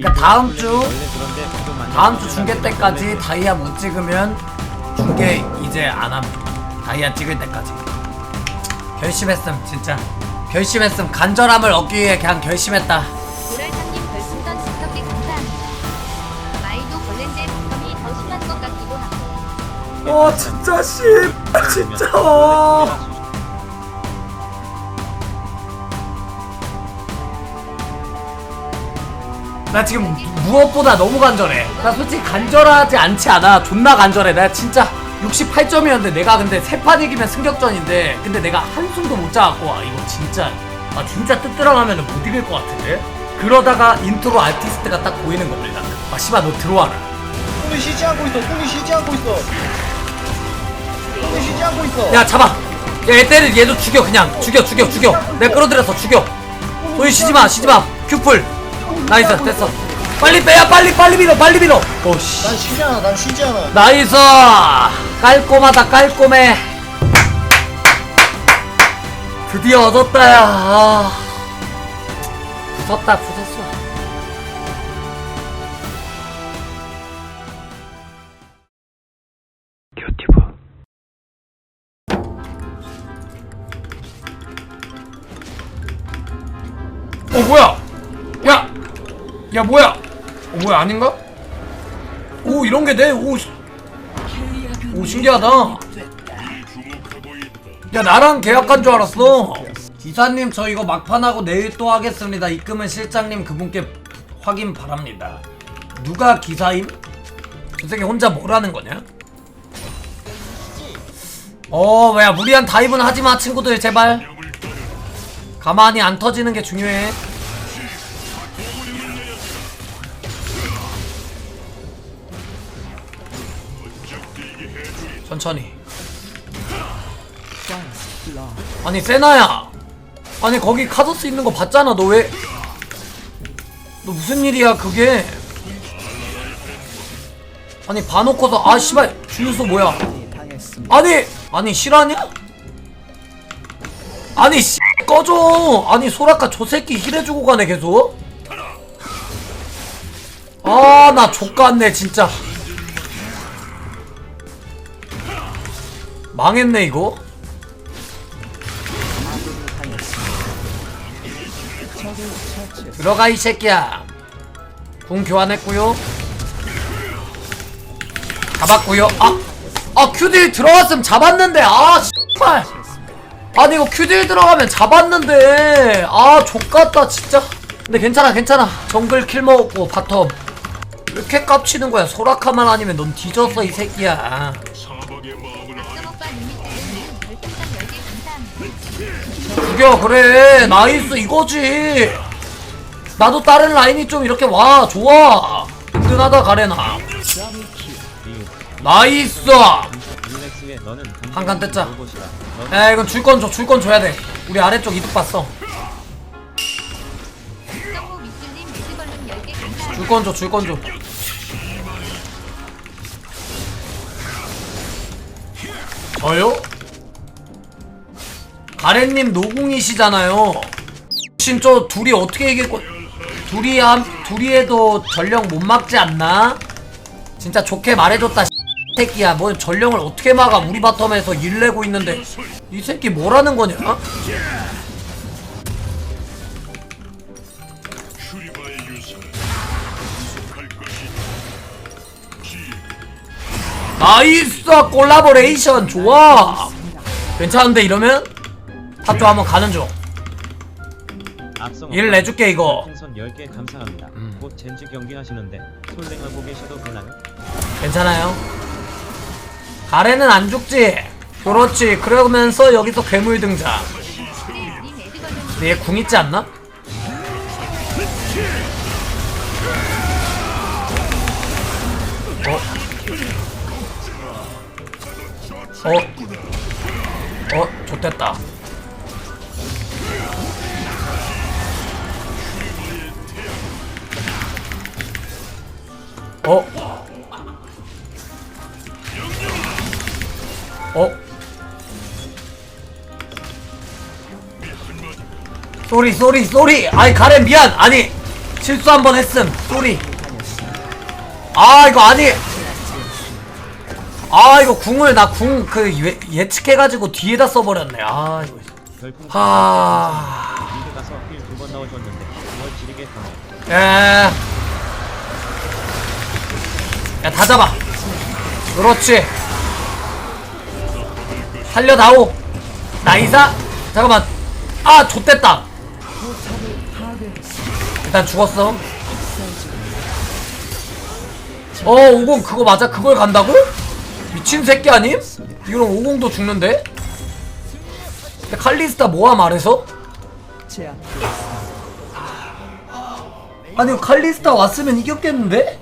그러니까 다음 주 다음 주 중계 때까지 다이아 못 찍으면 중계 이제 안 함. 다이아 찍을 때까지. 결심했음 진짜. 결심했음 간절함을 얻기 위해 그냥 결심했다. 노랄상님 별풍선 10개 감사합니다. 마이도 벌렌데 부텀이 더 심한 것 같기도 하고. 와 진짜 씨 진짜. 나 지금 무엇보다 너무 간절해. 나 솔직히 간절하지 않지 않아. 존나 간절해. 나 진짜 68점이었는데 내가 근데 세 판 이기면 승격전인데 근데 내가 한숨도 못 자갖고 와 이거 진짜 아 진짜 뜨뜨랑하면 못 이길 것 같은데? 그러다가 인트로 아티스트가 딱 보이는 겁니다. 아 씨발 너 들어와라. 똥이 쉬지 않고 있어. 똥이 쉬지 않고 있어. 똥이 쉬지 않고 있어. 야 잡아. 야얘 때려 얘도 죽여 그냥 죽여 죽여 죽여. 내가 끌어들여서 죽여. 소희 쉬지 마 쉬지 마. 큐풀. 나이스 됐어. 빨리 빼야 빨리 빨리 밀어 빨리 밀어. 오씨. 난 쉬지 않아. 난 쉬지 않아. 나이스 깔끔하다 깔끔해 드디어 얻었다 야 아. 부쉈다 부쉈어 어 야 뭐야 어 뭐야 아닌가? 오 이런 게 돼? 오, 시- 오 신기하다 야 나랑 계약한 줄 알았어 기사님 저 이거 막판하고 내일 또 하겠습니다 입금은 실장님 그분께 확인 바랍니다 누가 기사임? 저 새끼 혼자 뭐라는 거냐? 어 뭐야 무리한 다이브는 하지마 친구들 제발 가만히 안 터지는 게 중요해 천천히. 아니 세나야! 아니 거기 카더스 있는 거 봤잖아 너 왜? 너 무슨 일이야 그게? 아니 봐놓고서 아 씨발 주유소 뭐야? 아니 아니 실화냐? 아니 씨 꺼져! 아니 소라카 저 새끼 힐해주고 가네 계속. 아 나 족같네 진짜 망했네 이거. 들어가 이 새끼야. 궁 교환했고요. 잡았고요. 아! 아 큐딜 들어갔으면 잡았는데 아 씨발. 아니 이거 큐딜 들어가면 잡았는데. 아 족같다 진짜. 근데 괜찮아 괜찮아. 정글 킬 먹었고 바텀. 왜 이렇게 깝치는 거야? 소라카만 아니면 넌 뒤졌어 이 새끼야 죽여 그래. 나이스 이거지. 나도 다른 라인이 좀 이렇게 와 좋아. 든든하다 가래나. 나이스. 한칸 뗐자. 야 이건 줄 건 줘 줄 건 줘야 돼. 우리 아래쪽 이득 봤어. 정보 미술님 매드걸룸 10개 감사합니다. 줄건 줘 줄 건 줘 저요? 가래님 노궁이시잖아요 진짜 둘이 어떻게 이길 거 둘이 함 둘이 해도 전령 못 막지 않나? 진짜 좋게 말해줬다 새끼야 뭐 전령을 어떻게 막아 우리 바텀에서 일 내고 있는데 이 새끼 뭐라는 거냐? 나이스! 콜라보레이션! 좋아! 괜찮은데 이러면? 탑쪽 한번 가는 중. 악성 일 내줄게 이거. 풍선 10개 감사합니다. 곧 젠지 경기 하시는데 솔랭하고 계셔도 되나요? 괜찮아요. 가래는 안 죽지. 그렇지. 그러면서 여기서 괴물 등장. 근데 얘 궁 있지 않나? 어? 어? 어? 좋됐다 어? 어? 쏘리 쏘리 쏘리 아이 가렌 미안 아니 실수 한 번 했음 쏘리 아 이거 아니 아 이거 궁을 나 궁 그 예측해가지고 뒤에다 써버렸네 아 이거 하... 미드 가서 힐 두 번 넣어줬는데 뭘 지르게 하네. 야, 야, 다 잡아. 그렇지. 살려다오. 나이사. 잠깐만. 아, 좆됐다. 일단 죽었어. 어, 50 그거 맞아? 그걸 간다고? 미친 새끼 아님? 이런 50도 죽는데? 근데 칼리스타 뭐야 말해서? 아니 칼리스타 왔으면 이겼겠는데?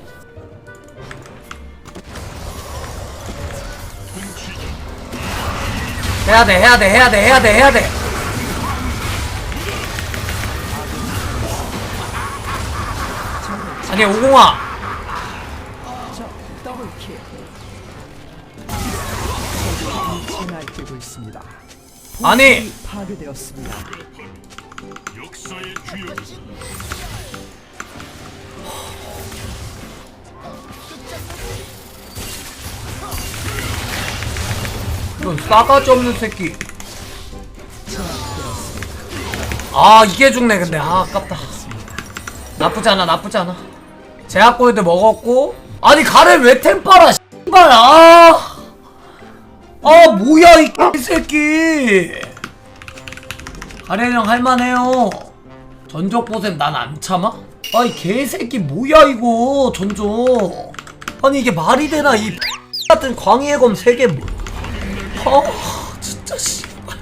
해야 돼 해야 돼 해야 돼 해야 돼 해야 돼 아니 오공아 아니 파괴되었습니다. 이런 싸가지 없는 새끼. 아 이게 죽네 근데. 아 아깝다. 나쁘지 않아 나쁘지 않아. 제약골드 먹었고. 아니 가렌 왜 템파라 씨발. 아, 아 뭐야 이 새끼. 가렌 형 할만해요. 전적 보셈 난 안 참아? 아 이 개새끼 뭐야 이거 전적. 아니 이게 말이 되나 이 같은 광희의 검 3개 뭐. 아 진짜 씨발.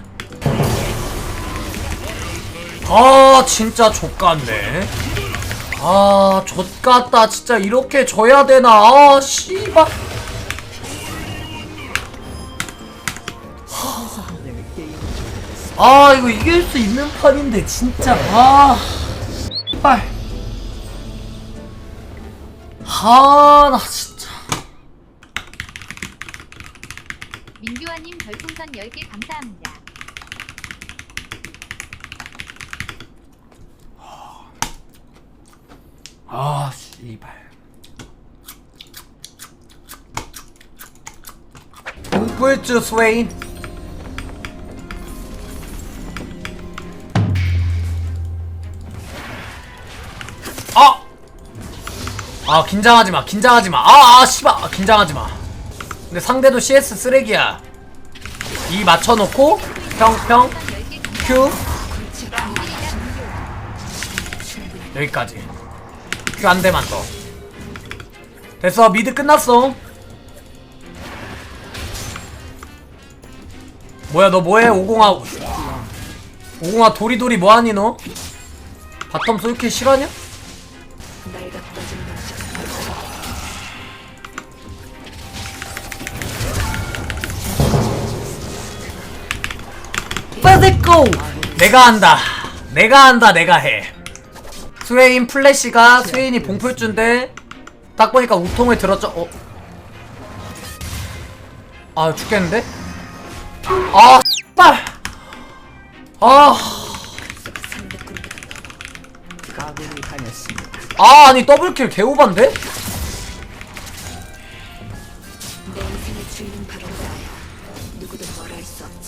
아 진짜 족같네. 아 족같다. 진짜 이렇게 져야 되나? 아 씨발 아 이거 이길 수 있는 판인데 진짜. 아. 씨발 아나 진짜. 민규아님 별풍선 10개 감사합니다. 아 씨발. 공풀주 스웨인 아 긴장하지 마 긴장하지 마. 아, 아 씨발. 아, 긴장하지 마. 근데 상대도 CS 쓰레기야. 이 맞춰놓고 평평 10개 큐 여기까지. 큐한 대만 더. 됐어 미드 끝났어. 뭐야 너 뭐해? 오공아 오공아 도리도리 뭐하니 너? 바텀 솔킬 실화냐? 내가 한다 내가 한다 내가 해 스웨인 플래시가 스웨인이 봉풀주인데 딱 보니까 우통을 들었죠 어? 아 죽겠는데? 아 씨발 아. 아 아니 더블킬 개오반데?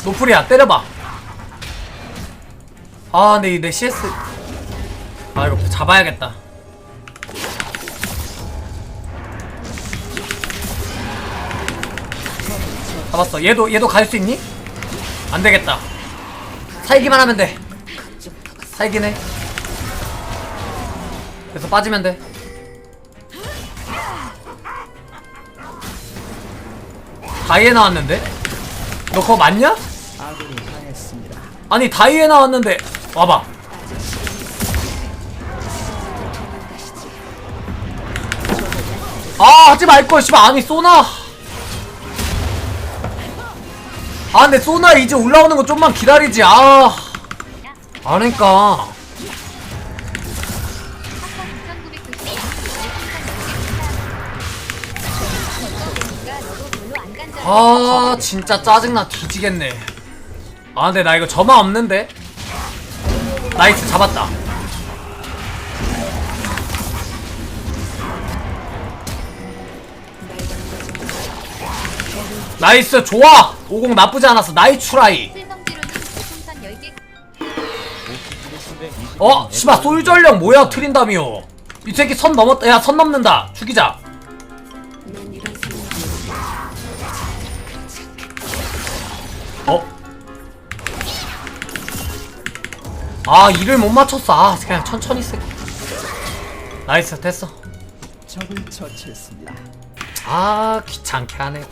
노플이야 때려봐 아 근데 이내 CS 아 이거 잡아야겠다. 잡았어. 얘도 얘도 갈 수 있니? 안 되겠다. 살기만 하면 돼. 살긴 해 그래서 빠지면 돼. 다이에 나왔는데? 너 그거 맞냐? 아니 다이에 나왔는데 와봐. 아 하지 말걸. 씨발 아니 쏘나. 아 근데 쏘나 이제 올라오는 거 좀만 기다리지. 아. 아니까. 아 진짜 짜증나. 뒤지겠네. 아 근데 나 이거 점화 없는데 나이스 잡았다. 나이스 좋아! 오공 나쁘지 않았어. 나이츄라이. 어? 씨발 솔전령 뭐야 트린다미오. 이 새끼 선 넘었다 야 선 넘는다. 죽이자. 아 이를 못 맞췄어. 아 그냥 천천히 쓰 나이스 됐어. 적을 처치했습니다. 아 귀찮게 하네.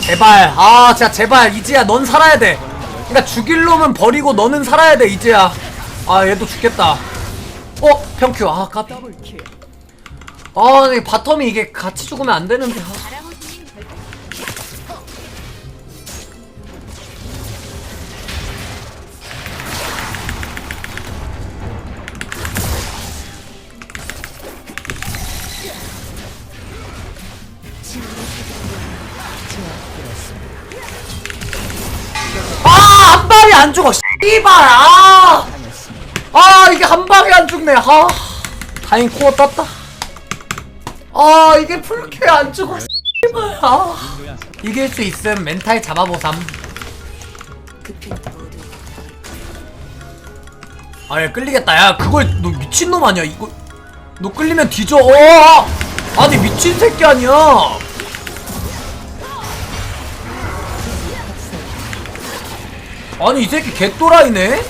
제발. 아 진짜 제발. 이제야 넌 살아야 돼. 그니까 죽일 놈은 버리고 너는 살아야 돼 이제야. 아 얘도 죽겠다. 어 평큐. 아 까비. 더블 킬. 아 바텀이 이게 같이 죽으면 안 되는데. 아. 안 죽어, 씨발, 아! 아, 이게 한 방에 안 죽네, 아. 다행 코어 떴다. 아, 이게 풀케 안 죽어, 씨발, 아. 이길 수 있음, 멘탈 잡아보삼. 아, 야, 끌리겠다. 야, 그걸, 너 미친놈 아니야, 이거. 너 끌리면 뒤져, 어! 아니, 미친 새끼 아니야. 아니 이 새끼 개또라이네?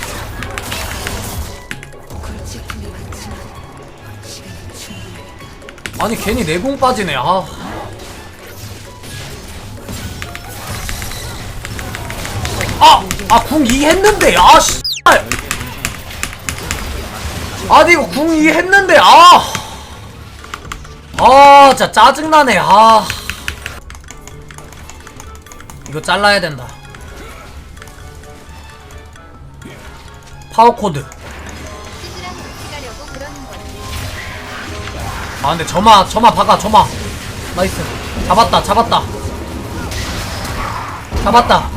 아니 괜히 내공 빠지네 아 아! 아, 궁 2 했는데, 아, 씨. 아니, 이거 궁 2 했는데, 아! 아, 진짜 짜증나네, 아. 이거 잘라야 된다. 파워코드. 아, 근데 점화, 점화 박아, 점화. 나이스. 잡았다, 잡았다. 잡았다.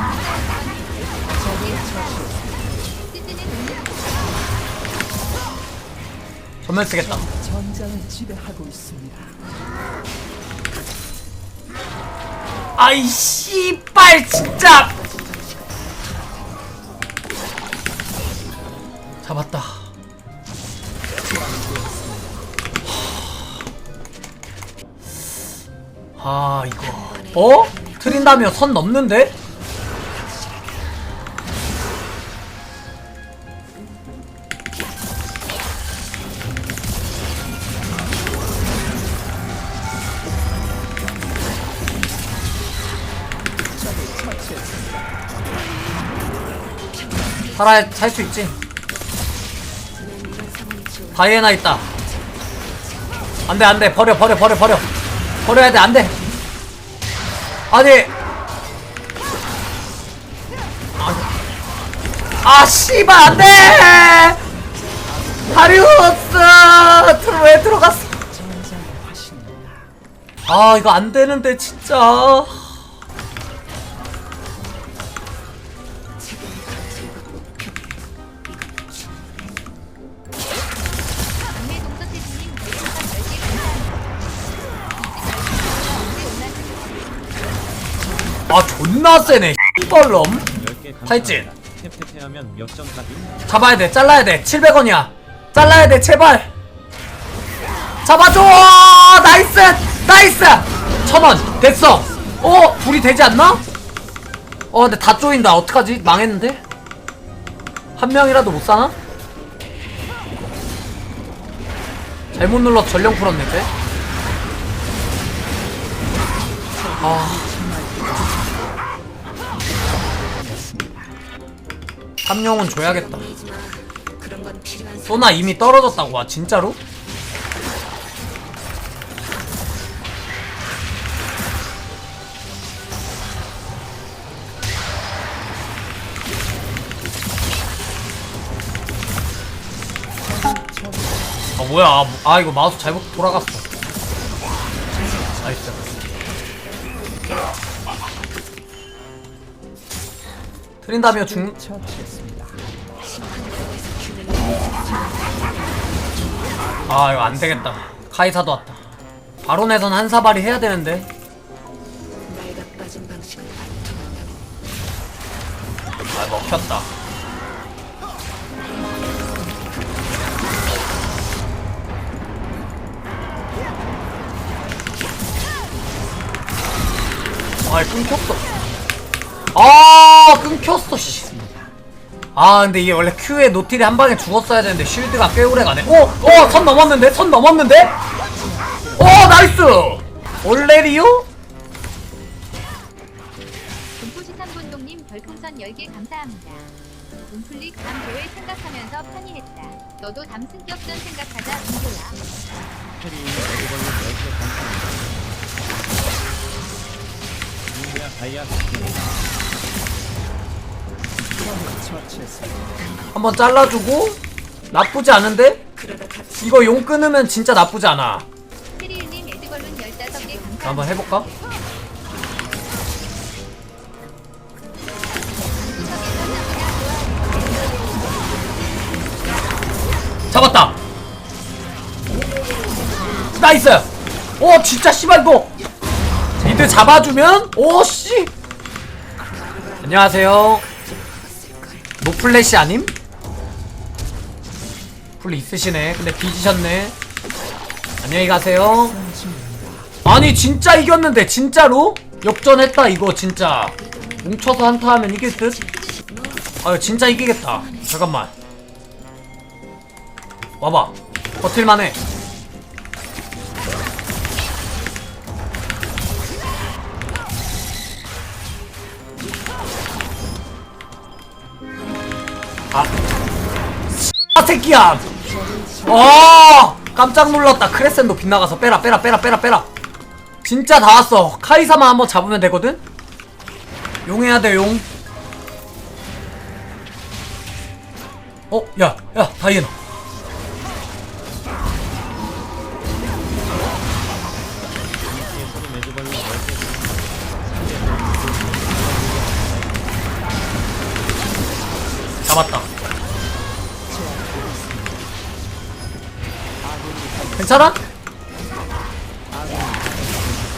전면 쓰겠다. 아이, 씨발, 진짜! 잡았다. 아, 이거. 어? 트린다며 선 넘는데? 살아, 살수 있지. 다이애나 있다. 안 돼, 안 돼. 버려, 버려, 버려, 버려. 버려야 돼, 안 돼. 아니. 아, 씨발, 안 돼! 다리우스! 들- 왜 들어갔어? 아, 이거 안 되는데, 진짜. 존나 세네. 10개 탈진. 탭탭해하면 몇점 값이? 잡아야 돼, 잘라야 돼. 700원이야. 잘라야 돼, 제발. 잡아줘! 나이스! 나이스! 천원! 됐어! 어? 둘이 되지 않나? 어, 근데 다 쪼인다. 어떡하지? 망했는데? 한 명이라도 못 사나? 잘못 눌러 전령 풀었네, 쟤. 아. 삼룡은 줘야겠다. 소나 이미 떨어졌다고 와 진짜로? 아 뭐야 아, 뭐- 아 이거 마우스 잘못 돌아갔어 중처 아 이거 안 되겠다. 카이사도 왔다. 바론에선 한 사발이 해야 되는데. 아, 아 먹혔다. 아 끊겼어. 아 끊겼어 씨. 아 근데 이게 원래 Q에 노틸이 한 방에 죽었어야 되는데 쉴드가 꽤 오래 가네 오! 어! 선 넘었는데? 선 넘었는데? 오 나이스! 올레리오? 금포시삼분동님 별풍선 10개 감사합니다. 담 교회 생각하면서 편히했다. 너도 담 승격전 생각하자 은교야. 캐리인 에드벌룬 10개 감사합니다. 민규야 다이아 적을 처치했습니다. 한번 잘라주고 나쁘지 않은데? 이거 용 끊으면 진짜 나쁘지 않아 페리일님 에드걸룬 15개 감사합니다. 한번 해볼까? 잡았다 나이스 오 진짜 씨발 이거 미드 잡아주면 오씨 안녕하세요 노플래시 아님? 풀 있으시네. 근데 뒤지셨네. 안녕히 가세요. 아니 진짜 이겼는데 진짜로? 역전했다 이거 진짜. 뭉쳐서 한타 하면 이길 듯? 아 진짜 이기겠다. 잠깐만. 와봐. 버틸만해 새끼야. 어 깜짝 놀랐다. 크레센도 빗나가서 빼라 빼라 빼라 빼라 빼라. 진짜 다 왔어. 카이사만 한번 잡으면 되거든? 용해야 돼용. 어? 야, 야, 다이애나. 괜찮아?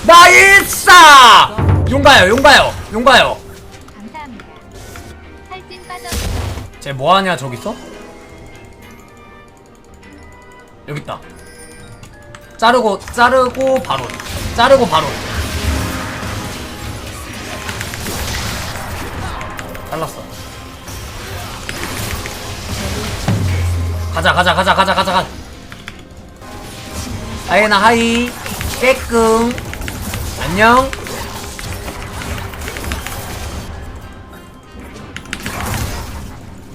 나이스! 용가요, 용가요, 용가요. 쟤 뭐하냐 저기서? 여기 있다. 자르고 자르고 바로 자르고 바로 잘랐어. 가자 가자 가자 가자 가자 가. 아예나 하이 깨끔 안녕.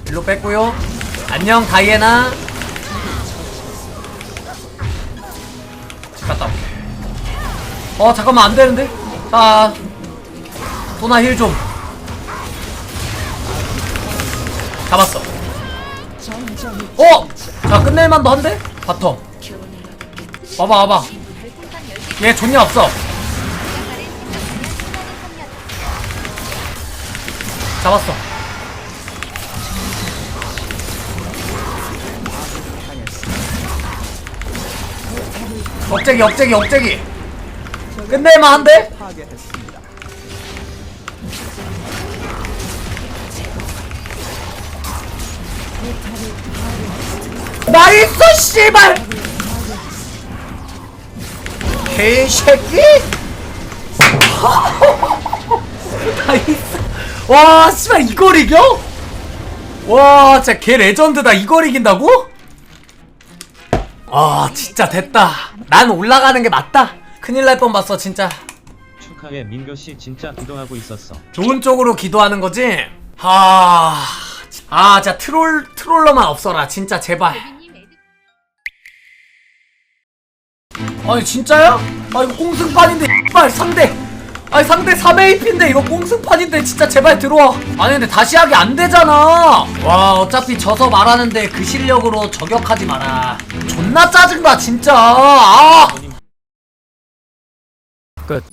일로 뺐고요. 안녕 다이애나. 집 갔다 올게. 어 잠깐만 안 되는데. 아 도나 힐 좀. 잡았어. 어? 자 끝낼만도 한데? 바텀. 와봐 와봐. 별풍선 10개 얘 존냐 없어. 잡았어. 억제기 억제기 억제기. 끝낼만한데? 나이스 씨발 개새끼 나이스 와 씨발 이걸 이겨? 와 진짜 개 레전드다 이걸 이긴다고? 아 진짜 됐다 난 올라가는 게 맞다 큰일 날 뻔 봤어 진짜 축하해 민교 씨 진짜 기도하고 있었어. 좋은 쪽으로 기도하는 거지? 하... 아 진짜 트롤 트롤러만 없어라 진짜 제발 아니 진짜야? 아 이거 꽁승판인데 빨 상대. 아니 상대 3AP인데 이거 꽁승판인데 진짜 제발 들어와. 아니 근데 다시 하기 안 되잖아. 와 어차피 져서 말하는데 그 실력으로 저격하지 마라. 존나 짜증나 진짜. 아! 끝